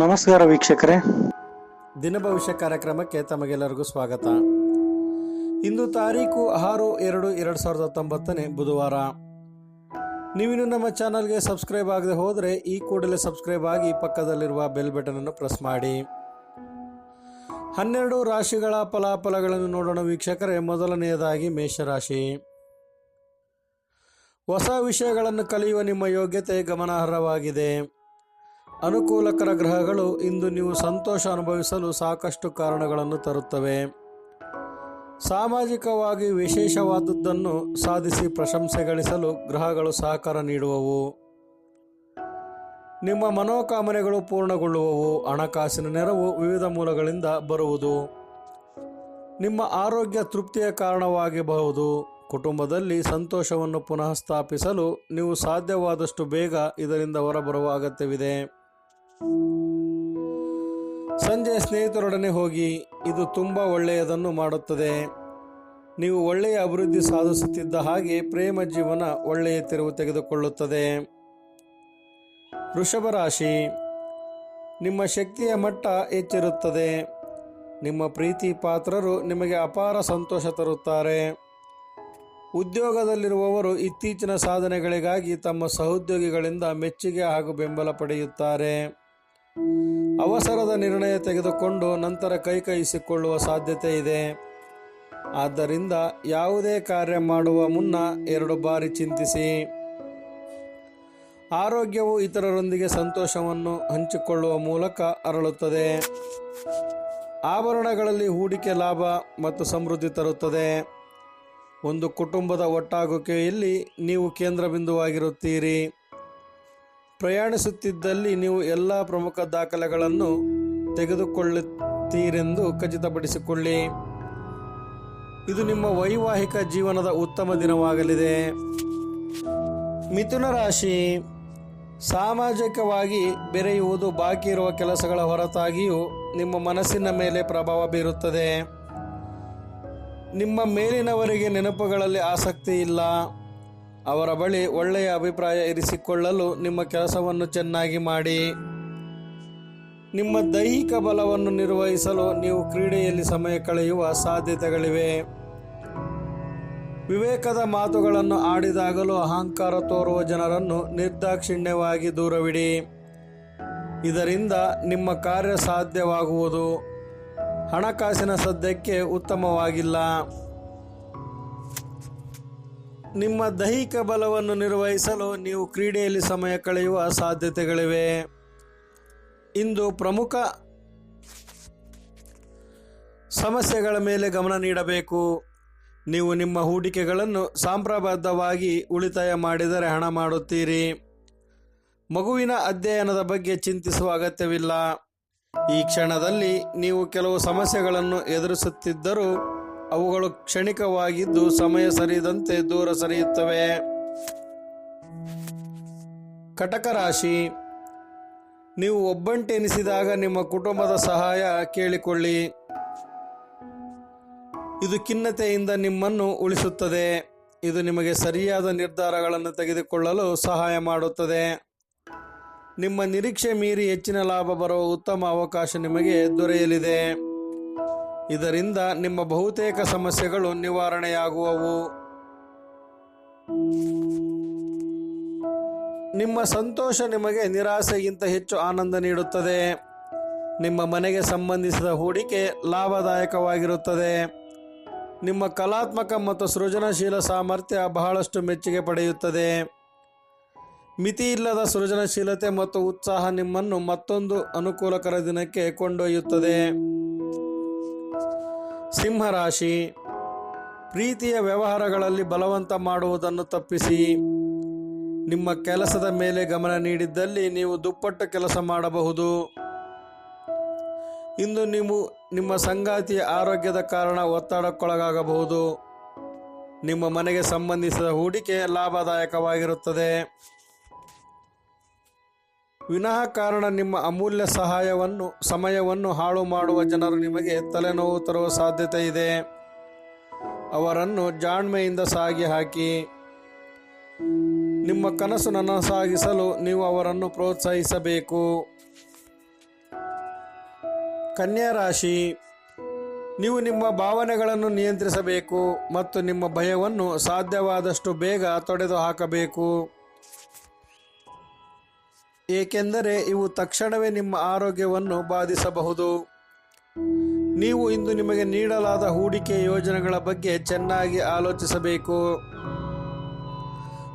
ನಮಸ್ಕಾರ ವೀಕ್ಷಕರೇ. ದಿನ ಭವಿಷ್ಯ ಕಾರ್ಯಕ್ರಮಕ್ಕೆ ತಮಗೆಲ್ಲರಿಗೂ ಸ್ವಾಗತ. ಇಂದು ತಾರೀಕು ಆರು ಎರಡು ಎರಡು ಸಾವಿರದ ಹತ್ತೊಂಬತ್ತನೇ ಬುಧವಾರ. ನೀವಿನ್ನು ನಮ್ಮ ಚಾನಲ್ಗೆ ಸಬ್ಸ್ಕ್ರೈಬ್ ಆಗದೆ ಹೋದರೆ ಈ ಕೂಡಲೇ ಸಬ್ಸ್ಕ್ರೈಬ್ ಆಗಿ ಪಕ್ಕದಲ್ಲಿರುವ ಬೆಲ್ ಬಟನ್ ಅನ್ನು ಪ್ರೆಸ್ ಮಾಡಿ. ಹನ್ನೆರಡು ರಾಶಿಗಳ ಫಲಾಫಲಗಳನ್ನು ನೋಡೋಣ ವೀಕ್ಷಕರೇ. ಮೊದಲನೆಯದಾಗಿ ಮೇಷರಾಶಿ. ಹೊಸ ವಿಷಯಗಳನ್ನು ಕಲಿಯುವ ನಿಮ್ಮ ಯೋಗ್ಯತೆ ಗಮನಾರ್ಹವಾಗಿದೆ. ಅನುಕೂಲಕರ ಗ್ರಹಗಳು ಇಂದು ನೀವು ಸಂತೋಷ ಅನುಭವಿಸಲು ಸಾಕಷ್ಟು ಕಾರಣಗಳನ್ನು ತರುತ್ತವೆ. ಸಾಮಾಜಿಕವಾಗಿ ವಿಶೇಷವಾದದ್ದನ್ನು ಸಾಧಿಸಿ ಪ್ರಶಂಸೆ ಗಳಿಸಲು ಗ್ರಹಗಳು ಸಹಕಾರ ನೀಡುವವು. ನಿಮ್ಮ ಮನೋಕಾಮನೆಗಳು ಪೂರ್ಣಗೊಳ್ಳುವವು. ಹಣಕಾಸಿನ ನೆರವು ವಿವಿಧ ಮೂಲಗಳಿಂದ ಬರುವುದು. ನಿಮ್ಮ ಆರೋಗ್ಯ ತೃಪ್ತಿಯ ಕಾರಣವಾಗಿರಬಹುದು. ಕುಟುಂಬದಲ್ಲಿ ಸಂತೋಷವನ್ನು ಪುನಃ ಸ್ಥಾಪಿಸಲು ನೀವು ಸಾಧ್ಯವಾದಷ್ಟು ಬೇಗ ಇದರಿಂದ ಹೊರಬರುವ ಅಗತ್ಯವಿದೆ. ಸಂಜೆ ಸ್ನೇಹಿತರೊಡನೆ ಹೋಗಿ ಇದು ತುಂಬ ಒಳ್ಳೆಯದನ್ನು ಮಾಡುತ್ತದೆ. ನೀವು ಒಳ್ಳೆಯ ಅಭಿವೃದ್ಧಿ ಸಾಧಿಸುತ್ತಿದ್ದ ಹಾಗೆ ಪ್ರೇಮ ಜೀವನ ಒಳ್ಳೆಯ ತಿರುವು ತೆಗೆದುಕೊಳ್ಳುತ್ತದೆ. ವೃಷಭ ರಾಶಿ, ನಿಮ್ಮ ಶಕ್ತಿಯ ಮಟ್ಟ ಹೆಚ್ಚಿರುತ್ತದೆ. ನಿಮ್ಮ ಪ್ರೀತಿ ಪಾತ್ರರು ನಿಮಗೆ ಅಪಾರ ಸಂತೋಷ ತರುತ್ತಾರೆ. ಉದ್ಯೋಗದಲ್ಲಿರುವವರು ಇತ್ತೀಚಿನ ಸಾಧನೆಗಳಿಗಾಗಿ ತಮ್ಮ ಸಹೋದ್ಯೋಗಿಗಳಿಂದ ಮೆಚ್ಚುಗೆ ಹಾಗೂ ಬೆಂಬಲ ಪಡೆಯುತ್ತಾರೆ. ಅವಸರದ ನಿರ್ಣಯ ತೆಗೆದುಕೊಂಡು ನಂತರ ಕೈಕೈಸಿಕೊಳ್ಳುವ ಸಾಧ್ಯತೆ ಇದೆ. ಆದ್ದರಿಂದ ಯಾವುದೇ ಕಾರ್ಯ ಮಾಡುವ ಮುನ್ನ ಎರಡು ಬಾರಿ ಚಿಂತಿಸಿ. ಆರೋಗ್ಯವು ಇತರರೊಂದಿಗೆ ಸಂತೋಷವನ್ನು ಹಂಚಿಕೊಳ್ಳುವ ಮೂಲಕ ಅರಳುತ್ತದೆ. ಆಭರಣಗಳಲ್ಲಿ ಹೂಡಿಕೆ ಲಾಭ ಮತ್ತು ಸಮೃದ್ಧಿ ತರುತ್ತದೆ. ಒಂದು ಕುಟುಂಬದ ಒಟ್ಟಾಗುವಿಕೆಯಲ್ಲಿ ನೀವು ಕೇಂದ್ರ ಬಿಂದುವಾಗಿರುತ್ತೀರಿ. ಪ್ರಯಾಣಿಸುತ್ತಿದ್ದಲ್ಲಿ ನೀವು ಎಲ್ಲ ಪ್ರಮುಖ ದಾಖಲೆಗಳನ್ನು ತೆಗೆದುಕೊಳ್ಳುತ್ತೀರೆಂದು ಖಚಿತಪಡಿಸಿಕೊಳ್ಳಿ. ಇದು ನಿಮ್ಮ ವೈವಾಹಿಕ ಜೀವನದ ಉತ್ತಮ ದಿನವಾಗಲಿದೆ. ಮಿಥುನ ರಾಶಿ, ಸಾಮಾಜಿಕವಾಗಿ ಬೆರೆಯುವುದು ಬಾಕಿ ಇರುವ ಕೆಲಸಗಳ ಹೊರತಾಗಿಯೂ ನಿಮ್ಮ ಮನಸ್ಸಿನ ಮೇಲೆ ಪ್ರಭಾವ ಬೀರುತ್ತದೆ. ನಿಮ್ಮ ಮೇಲಿನವರಿಗೆ ನೆನಪುಗಳಲ್ಲಿ ಆಸಕ್ತಿ ಇಲ್ಲ. ಅವರ ಬಳಿ ಒಳ್ಳೆಯ ಅಭಿಪ್ರಾಯ ಇರಿಸಿಕೊಳ್ಳಲು ನಿಮ್ಮ ಕೆಲಸವನ್ನು ಚೆನ್ನಾಗಿ ಮಾಡಿ. ನಿಮ್ಮ ದೈಹಿಕ ಬಲವನ್ನು ನಿರ್ವಹಿಸಲು ನೀವು ಕ್ರೀಡೆಯಲ್ಲಿ ಸಮಯ ಕಳೆಯುವ ಸಾಧ್ಯತೆಗಳಿವೆ. ವಿವೇಕದ ಮಾತುಗಳನ್ನು ಆಡಿದಾಗಲೂ ಅಹಂಕಾರ ತೋರುವ ಜನರನ್ನು ನಿರ್ದಾಕ್ಷಿಣ್ಯವಾಗಿ ದೂರವಿಡಿ. ಇದರಿಂದ ನಿಮ್ಮ ಕಾರ್ಯ ಸಾಧ್ಯವಾಗುವುದು. ಹಣಕಾಸಿನ ಸದ್ಯಕ್ಕೆ ಉತ್ತಮವಾಗಿಲ್ಲ. ನಿಮ್ಮ ದೈಹಿಕ ಬಲವನ್ನು ನಿರ್ವಹಿಸಲು ನೀವು ಕ್ರೀಡೆಯಲ್ಲಿ ಸಮಯ ಕಳೆಯುವ ಸಾಧ್ಯತೆಗಳಿವೆ. ಇಂದು ಪ್ರಮುಖ ಸಮಸ್ಯೆಗಳ ಮೇಲೆ ಗಮನ ನೀಡಬೇಕು. ನೀವು ನಿಮ್ಮ ಹೂಡಿಕೆಗಳನ್ನು ಸಾಂಪ್ರಬದ್ಧವಾಗಿ ಉಳಿತಾಯ ಮಾಡಿದರೆ ಹಣ ಮಾಡುತ್ತೀರಿ. ಮಗುವಿನ ಅಧ್ಯಯನದ ಬಗ್ಗೆ ಚಿಂತಿಸುವ ಅಗತ್ಯವಿಲ್ಲ. ಈ ಕ್ಷಣದಲ್ಲಿ ನೀವು ಕೆಲವು ಸಮಸ್ಯೆಗಳನ್ನು ಎದುರಿಸುತ್ತಿದ್ದರೂ ಅವುಗಳು ಕ್ಷಣಿಕವಾಗಿದ್ದು ಸಮಯ ಸರಿದಂತೆ ದೂರ ಸರಿಯುತ್ತವೆ. ಕಟಕ ರಾಶಿ ನೀವು ಒಬ್ಬಂಟೆನಿಸಿದಾಗ ನಿಮ್ಮ ಕುಟುಂಬದ ಸಹಾಯ ಕೇಳಿಕೊಳ್ಳಿ. ಇದು ಖಿನ್ನತೆಯಿಂದ ನಿಮ್ಮನ್ನು ಉಳಿಸುತ್ತದೆ. ಇದು ನಿಮಗೆ ಸರಿಯಾದ ನಿರ್ಧಾರಗಳನ್ನು ತೆಗೆದುಕೊಳ್ಳಲು ಸಹಾಯ ಮಾಡುತ್ತದೆ. ನಿಮ್ಮ ನಿರೀಕ್ಷೆ ಮೀರಿ ಹೆಚ್ಚಿನ ಲಾಭ ಬರುವ ಉತ್ತಮ ಅವಕಾಶ ನಿಮಗೆ ದೊರೆಯಲಿದೆ. ಇದರಿಂದ ನಿಮ್ಮ ಬಹುತೇಕ ಸಮಸ್ಯೆಗಳು ನಿವಾರಣೆಯಾಗುವವು. ನಿಮ್ಮ ಸಂತೋಷ ನಿಮಗೆ ನಿರಾಸೆಗಿಂತ ಹೆಚ್ಚು ಆನಂದ ನೀಡುತ್ತದೆ. ನಿಮ್ಮ ಮನೆಗೆ ಸಂಬಂಧಿಸಿದ ಹೂಡಿಕೆ ಲಾಭದಾಯಕವಾಗಿರುತ್ತದೆ. ನಿಮ್ಮ ಕಲಾತ್ಮಕ ಮತ್ತು ಸೃಜನಶೀಲ ಸಾಮರ್ಥ್ಯ ಬಹಳಷ್ಟು ಮೆಚ್ಚುಗೆ ಪಡೆಯುತ್ತದೆ. ಮಿತಿಯಿಲ್ಲದ ಸೃಜನಶೀಲತೆ ಮತ್ತು ಉತ್ಸಾಹ ನಿಮ್ಮನ್ನು ಮತ್ತೊಂದು ಅನುಕೂಲಕರ ದಿನಕ್ಕೆ ಕೊಂಡೊಯ್ಯುತ್ತದೆ. ಸಿಂಹರಾಶಿ, ಪ್ರೀತಿಯ ವ್ಯವಹಾರಗಳಲ್ಲಿ ಬಲವಂತ ಮಾಡುವುದನ್ನು ತಪ್ಪಿಸಿ, ನಿಮ್ಮ ಕೆಲಸದ ಮೇಲೆ ಗಮನ ನೀಡಿದ್ದಲ್ಲಿ ನೀವು ದುಪ್ಪಟ್ಟು ಕೆಲಸ ಮಾಡಬಹುದು. ಇಂದು ನೀವು ನಿಮ್ಮ ಸಂಗಾತಿಯ ಆರೋಗ್ಯದ ಕಾರಣ ಒತ್ತಡಕ್ಕೊಳಗಾಗಬಹುದು. ನಿಮ್ಮ ಮನೆಗೆ ಸಂಬಂಧಿಸಿದ ಹೂಡಿಕೆ ಲಾಭದಾಯಕವಾಗಿರುತ್ತದೆ. ವಿನಃ ಕಾರಣ ನಿಮ್ಮ ಅಮೂಲ್ಯ ಸಹಾಯವನ್ನು, ಸಮಯವನ್ನು ಹಾಳು ಮಾಡುವ ಜನರು ನಿಮಗೆ ತಲೆನೋವು ತರುವ ಸಾಧ್ಯತೆ ಇದೆ. ಅವರನ್ನು ಜಾಣ್ಮೆಯಿಂದ ಸಾಗಿ ಹಾಕಿ. ನಿಮ್ಮ ಕನಸು ನನಸಾಗಿಸಲು ನೀವು ಅವರನ್ನು ಪ್ರೋತ್ಸಾಹಿಸಬೇಕು. ಕನ್ಯಾ ರಾಶಿ, ನೀವು ನಿಮ್ಮ ಭಾವನೆಗಳನ್ನು ನಿಯಂತ್ರಿಸಬೇಕು ಮತ್ತು ನಿಮ್ಮ ಭಯವನ್ನು ಸಾಧ್ಯವಾದಷ್ಟು ಬೇಗ ತೊಡೆದು ಹಾಕಬೇಕು ಏಕೆಂದರೆ ಇವು ತಕ್ಷಣವೇ ನಿಮ್ಮ ಆರೋಗ್ಯವನ್ನು ಬಾಧಿಸಬಹುದು. ನೀವು ಇಂದು ನಿಮಗೆ ನೀಡಲಾದ ಹೂಡಿಕೆ ಯೋಜನೆಗಳ ಬಗ್ಗೆ ಚೆನ್ನಾಗಿ ಆಲೋಚಿಸಬೇಕು.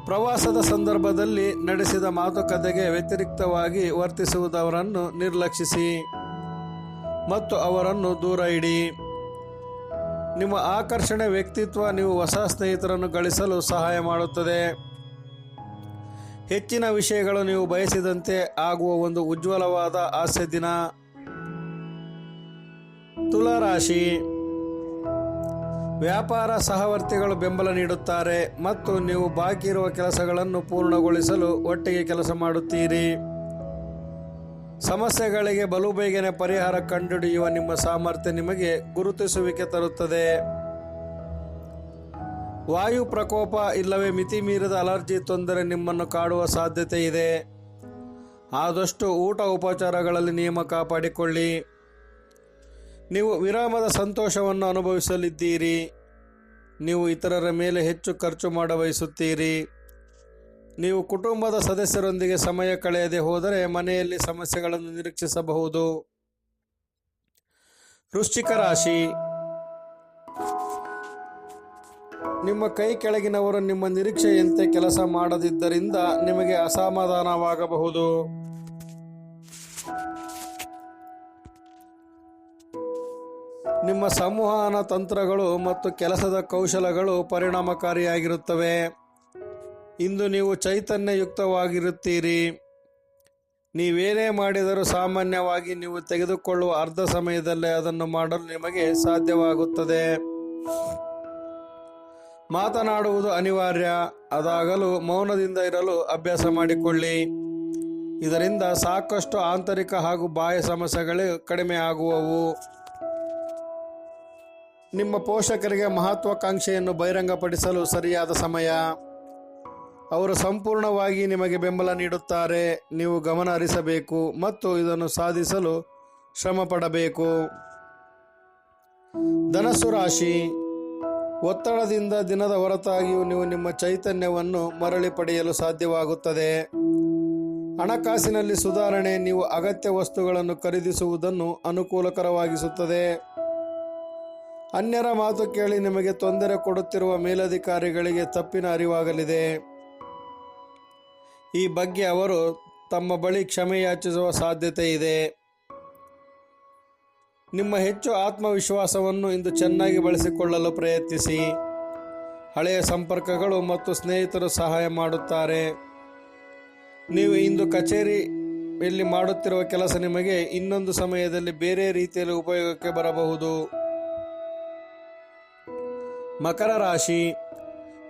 ಪ್ರವಾಸದ ಸಂದರ್ಭದಲ್ಲಿ ನಡೆಸಿದ ಮಾತುಕತೆಗೆ ವ್ಯತಿರಿಕ್ತವಾಗಿ ವರ್ತಿಸುವುದವರನ್ನು ನಿರ್ಲಕ್ಷಿಸಿ ಮತ್ತು ಅವರನ್ನು ದೂರ ಇಡಿ. ನಿಮ್ಮ ಆಕರ್ಷಣೆ ವ್ಯಕ್ತಿತ್ವ ನೀವು ಹೊಸ ಸ್ನೇಹಿತರನ್ನು ಗಳಿಸಲು ಸಹಾಯ ಮಾಡುತ್ತದೆ. ಹೆಚ್ಚಿನ ವಿಷಯಗಳು ನೀವು ಬಯಸಿದಂತೆ ಆಗುವ ಒಂದು ಉಜ್ವಲವಾದ ಹಾಸ್ಯ ದಿನ. ತುಲಾರಾಶಿ. ವ್ಯಾಪಾರ ಸಹವರ್ತಿಗಳು ಬೆಂಬಲ ನೀಡುತ್ತಾರೆ, ಮತ್ತು ನೀವು ಬಾಕಿ ಇರುವ ಕೆಲಸಗಳನ್ನು ಪೂರ್ಣಗೊಳಿಸಲು ಒಟ್ಟಿಗೆ ಕೆಲಸ ಮಾಡುತ್ತೀರಿ. ಸಮಸ್ಯೆಗಳಿಗೆ ಬಲು ಬೇಗನೆ ಪರಿಹಾರ ಕಂಡುಹಿಡಿಯುವ ನಿಮ್ಮ ಸಾಮರ್ಥ್ಯ ನಿಮಗೆ ಗುರುತಿಸುವಿಕೆ ತರುತ್ತದೆ. ವಾಯು ಪ್ರಕೋಪ ಇಲ್ಲವೇ ಮಿತಿ ಮೀರಿದ ಅಲರ್ಜಿ ತೊಂದರೆ ನಿಮ್ಮನ್ನು ಕಾಡುವ ಸಾಧ್ಯತೆ ಇದೆ. ಆದಷ್ಟು ಊಟ ಉಪಚಾರಗಳಲ್ಲಿ ನಿಯಮ ಕಾಪಾಡಿಕೊಳ್ಳಿ. ನೀವು ವಿರಾಮದ ಸಂತೋಷವನ್ನು ಅನುಭವಿಸಲಿದ್ದೀರಿ. ನೀವು ಇತರರ ಮೇಲೆ ಹೆಚ್ಚು ಖರ್ಚು ಮಾಡಬಯಸುತ್ತೀರಿ. ನೀವು ಕುಟುಂಬದ ಸದಸ್ಯರೊಂದಿಗೆ ಸಮಯ ಕಳೆಯದೆ ಹೋದರೆ ಮನೆಯಲ್ಲಿ ಸಮಸ್ಯೆಗಳನ್ನು ನಿರೀಕ್ಷಿಸಬಹುದು. ವೃಶ್ಚಿಕ ರಾಶಿ. ನಿಮ್ಮ ಕೈ ಕೆಳಗಿನವರು ನಿಮ್ಮ ನಿರೀಕ್ಷೆಯಂತೆ ಕೆಲಸ ಮಾಡದಿದ್ದರಿಂದ ನಿಮಗೆ ಅಸಮಾಧಾನವಾಗಬಹುದು. ನಿಮ್ಮ ಸಂವಹನ ತಂತ್ರಗಳು ಮತ್ತು ಕೆಲಸದ ಕೌಶಲಗಳು ಪರಿಣಾಮಕಾರಿಯಾಗಿರುತ್ತವೆ. ಇಂದು ನೀವು ಚೈತನ್ಯಯುಕ್ತವಾಗಿರುತ್ತೀರಿ. ನೀವೇನೇ ಮಾಡಿದರೂ ಸಾಮಾನ್ಯವಾಗಿ ನೀವು ತೆಗೆದುಕೊಳ್ಳುವ ಅರ್ಧ ಸಮಯದಲ್ಲೇ ಅದನ್ನು ಮಾಡಲು ನಿಮಗೆ ಸಾಧ್ಯವಾಗುತ್ತದೆ. ಮಾತನಾಡುವುದು ಅನಿವಾರ್ಯ. ಅದಾಗಲು ಮೌನದಿಂದ ಇರಲು ಅಭ್ಯಾಸ ಮಾಡಿಕೊಳ್ಳಿ. ಇದರಿಂದ ಸಾಕಷ್ಟು ಆಂತರಿಕ ಹಾಗೂ ಬಾಹ್ಯ ಸಮಸ್ಯೆಗಳು ಕಡಿಮೆ ಆಗುವವು. ನಿಮ್ಮ ಪೋಷಕರಿಗೆ ಮಹತ್ವಾಕಾಂಕ್ಷೆಯನ್ನು ಬಹಿರಂಗಪಡಿಸಲು ಸರಿಯಾದ ಸಮಯ. ಅವರು ಸಂಪೂರ್ಣವಾಗಿ ನಿಮಗೆ ಬೆಂಬಲ ನೀಡುತ್ತಾರೆ. ನೀವು ಗಮನ ಹರಿಸಬೇಕು ಮತ್ತು ಇದನ್ನು ಸಾಧಿಸಲು ಶ್ರಮ ಪಡಬೇಕು ಧನಸ್ಸು ರಾಶಿ. ಒತ್ತಡದಿಂದ ದಿನದ ಹೊರತಾಗಿಯೂ ನೀವು ನಿಮ್ಮ ಚೈತನ್ಯವನ್ನು ಮರಳಿ ಪಡೆಯಲು ಸಾಧ್ಯವಾಗುತ್ತದೆ. ಹಣಕಾಸಿನಲ್ಲಿ ಸುಧಾರಣೆ, ನೀವು ಅಗತ್ಯ ವಸ್ತುಗಳನ್ನು ಖರೀದಿಸುವುದನ್ನು ಅನುಕೂಲಕರವಾಗಿಸುತ್ತದೆ. ಅನ್ಯರ ಮಾತು ಕೇಳಿ ನಿಮಗೆ ತೊಂದರೆ ಕೊಡುತ್ತಿರುವ ಮೇಲಧಿಕಾರಿಗಳಿಗೆ ತಪ್ಪಿನ ಅರಿವಾಗಲಿದೆ. ಈ ಬಗ್ಗೆ ಅವರು ತಮ್ಮ ಬಳಿ ಕ್ಷಮೆಯಾಚಿಸುವ ಸಾಧ್ಯತೆ ಇದೆ. ನಿಮ್ಮ ಹೆಚ್ಚು ಆತ್ಮವಿಶ್ವಾಸವನ್ನು ಇಂದು ಚೆನ್ನಾಗಿ ಬಳಸಿಕೊಳ್ಳಲು ಪ್ರಯತ್ನಿಸಿ. ಹಳೆಯ ಸಂಪರ್ಕಗಳು ಮತ್ತು ಸ್ನೇಹಿತರು ಸಹಾಯ ಮಾಡುತ್ತಾರೆ. ನೀವು ಇಂದು ಕಚೇರಿಯಲ್ಲಿ ಮಾಡುತ್ತಿರುವ ಕೆಲಸ ನಿಮಗೆ ಇನ್ನೊಂದು ಸಮಯದಲ್ಲಿ ಬೇರೆ ರೀತಿಯಲ್ಲಿ ಉಪಯೋಗಕ್ಕೆ ಬರಬಹುದು. ಮಕರ ರಾಶಿ.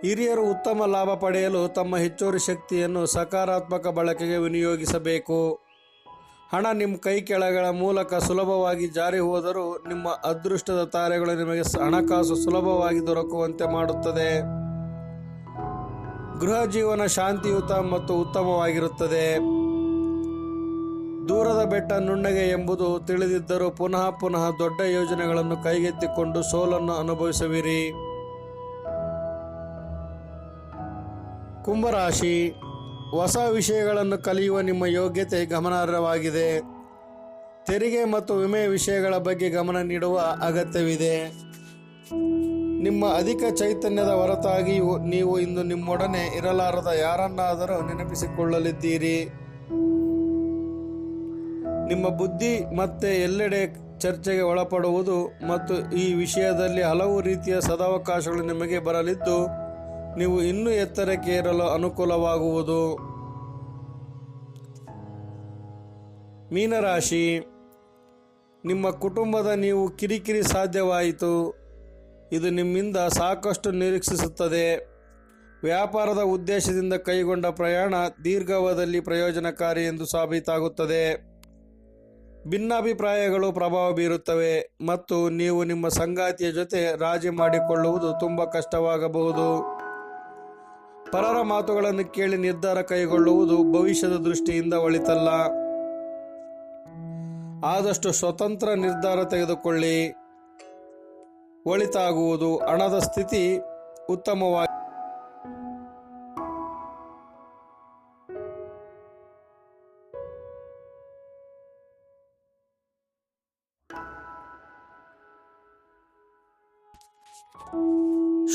ಹಿರಿಯರು ಉತ್ತಮ ಲಾಭ ಪಡೆಯಲು ತಮ್ಮ ಹೆಚ್ಚುವರಿ ಶಕ್ತಿಯನ್ನು ಸಕಾರಾತ್ಮಕ ಬಳಕೆಗೆ ವಿನಿಯೋಗಿಸಬೇಕು. ಹಣ ನಿಮ್ಮ ಕೈ ಕೆಳಗಳ ಮೂಲಕ ಸುಲಭವಾಗಿ ಜಾರಿ ಹೋದರೂ ನಿಮ್ಮ ಅದೃಷ್ಟದ ತಾರೆಗಳು ನಿಮಗೆ ಹಣಕಾಸು ಸುಲಭವಾಗಿ ದೊರಕುವಂತೆ ಮಾಡುತ್ತದೆ. ಗೃಹ ಜೀವನ ಶಾಂತಿಯುತ ಮತ್ತು ಉತ್ತಮವಾಗಿರುತ್ತದೆ. ದೂರದ ಬೆಟ್ಟ ನುಣ್ಣಗೆ ಎಂಬುದು ತಿಳಿದಿದ್ದರೂ ಪುನಃ ಪುನಃ ದೊಡ್ಡ ಯೋಜನೆಗಳನ್ನು ಕೈಗೆತ್ತಿಕೊಂಡು ಸೋಲನ್ನು ಅನುಭವಿಸುವಿರಿ. ಕುಂಭರಾಶಿ ಹೊಸ ವಿಷಯಗಳನ್ನು ಕಲಿಯುವ ನಿಮ್ಮ ಯೋಗ್ಯತೆ ಗಮನಾರ್ಹವಾಗಿದೆ. ತೆರಿಗೆ ಮತ್ತು ವಿಮೆ ವಿಷಯಗಳ ಬಗ್ಗೆ ಗಮನ ನೀಡುವ ಅಗತ್ಯವಿದೆ. ನಿಮ್ಮ ಅಧಿಕ ಚೈತನ್ಯದ ಹೊರತಾಗಿಯೂ ನೀವು ಇಂದು ನಿಮ್ಮೊಡನೆ ಇರಲಾರದ ಯಾರನ್ನಾದರೂ ನೆನಪಿಸಿಕೊಳ್ಳಲಿದ್ದೀರಿ. ನಿಮ್ಮ ಬುದ್ಧಿ ಮತ್ತೆ ಎಲ್ಲೆಡೆ ಚರ್ಚೆಗೆ ಒಳಪಡುವುದು ಮತ್ತು ಈ ವಿಷಯದಲ್ಲಿ ಹಲವು ರೀತಿಯ ಸದಾವಕಾಶಗಳು ನಿಮಗೆ ಬರಲಿದ್ದು ನೀವು ಇನ್ನೂ ಎತ್ತರಕ್ಕೆ ಏರಲು ಅನುಕೂಲವಾಗುವುದು? ಮೀನರಾಶಿ, ನಿಮ್ಮ ಕುಟುಂಬದ ನೀವು ಕಿರಿಕಿರಿ ಸಾಧ್ಯವಾಯಿತು. ಇದು ನಿಮ್ಮಿಂದ ಸಾಕಷ್ಟು ನಿರೀಕ್ಷಿಸುತ್ತದೆ. ವ್ಯಾಪಾರದ ಉದ್ದೇಶದಿಂದ ಕೈಗೊಂಡ ಪ್ರಯಾಣ ದೀರ್ಘಾವಧಿಯಲ್ಲಿ ಪ್ರಯೋಜನಕಾರಿ ಎಂದು ಸಾಬೀತಾಗುತ್ತದೆ. ಭಿನ್ನಾಭಿಪ್ರಾಯಗಳು ಪ್ರಭಾವ ಬೀರುತ್ತವೆ ಮತ್ತು ನೀವು ನಿಮ್ಮ ಸಂಗಾತಿಯ ಜೊತೆ ರಾಜಿ ಮಾಡಿಕೊಳ್ಳುವುದು ತುಂಬ ಕಷ್ಟವಾಗಬಹುದು. ಪರರ ಮಾತುಗಳನ್ನು ಕೇಳಿ ನಿರ್ಧಾರ ಕೈಗೊಳ್ಳುವುದು ಭವಿಷ್ಯದ ದೃಷ್ಟಿಯಿಂದ ಒಳಿತಲ್ಲ. ಆದಷ್ಟು ಸ್ವತಂತ್ರ ನಿರ್ಧಾರ ತೆಗೆದುಕೊಳ್ಳಿ. ಒಳಿತಾಗುವುದು, ಹಣದ ಸ್ಥಿತಿ ಉತ್ತಮವಾಗಿ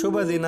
ಶುಭ ದಿನ